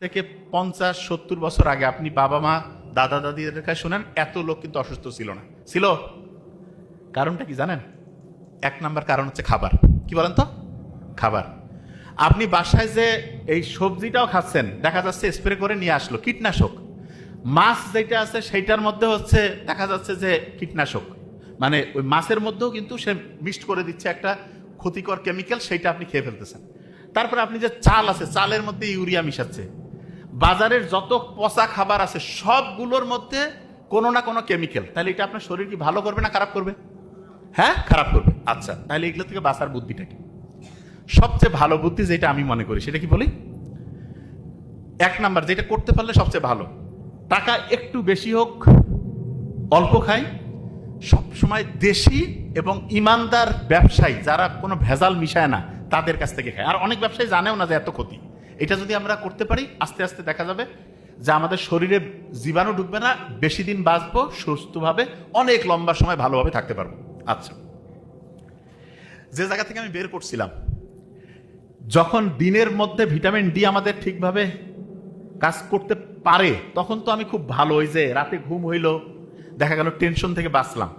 থেকে পঞ্চাশ, সত্তর বছর আগে আপনি বাবা, মা, দাদা, দাদিদের কাছে শোনেন, এত লোক কিন্তু অসুস্থ ছিল না। ছিল। কারণটা কি জানেন? এক নাম্বার কারণ হচ্ছে খাবার। কি বলেন তো? খাবার। আপনি বাসায় যে এই সবজিটাও খাচ্ছেন, দেখা যাচ্ছে স্প্রে করে নিয়ে আসলো, কীটনাশক। মাছ যেটা আছে সেইটার মধ্যে হচ্ছে দেখা যাচ্ছে যে কীটনাশক। মানে ওই মাছের মধ্যেও কিন্তু সে মিক্সড করে দিচ্ছে একটা ক্ষতিকর কেমিক্যাল সেইটা আপনি খেয়ে ফেলতেছেন। তারপরে আপনি যে চাল আছে, চালের মধ্যে ইউরিয়া মিশাচ্ছে। বাজারের যত পচা খাবার আছে, সবগুলোর মধ্যে কোনো না কোনো কেমিক্যাল তাহলে এটা আপনার শরীর কি ভালো করবে না খারাপ করবে? হ্যাঁ? খারাপ করবে। আচ্ছা তাহলে এগুলো থেকে বাঁচার বুদ্ধিটা কি? সবচেয়ে ভালো বুদ্ধি যেটা আমি মনে করি, সেটা কি বলি? এক নাম্বার, যেটা করতে পারলে সবচেয়ে ভালো। টাকা একটু বেশি হোক, অল্প খাই। সব সময় দেশি এবং ইমানদার ব্যবসায়ী, যারা কোনো ভেজাল মিশায় না, তাদের কাছ থেকে খায়। আর অনেক ব্যবসায়ী জানেও না যে এত ক্ষতি। এটা যদি আমরা করতে পারি, আস্তে আস্তে দেখা যাবে যে আমাদের শরীরে জীবাণু ঢুকবে না, বেশি দিন বাঁচবো, সুস্থভাবে, অনেক লম্বা সময় ভালোভাবে থাকতে পারব। আচ্ছা। যে জায়গা থেকে আমি বের করছিলাম, যখন দিনের মধ্যে ভিটামিন ডি আমাদের ঠিকভাবে কাজ করতে পারে, তখন তো আমি খুব ভালো, ওই যে রাতে ঘুম হইল, দেখা গেল টেনশন থেকে বাঁচলাম।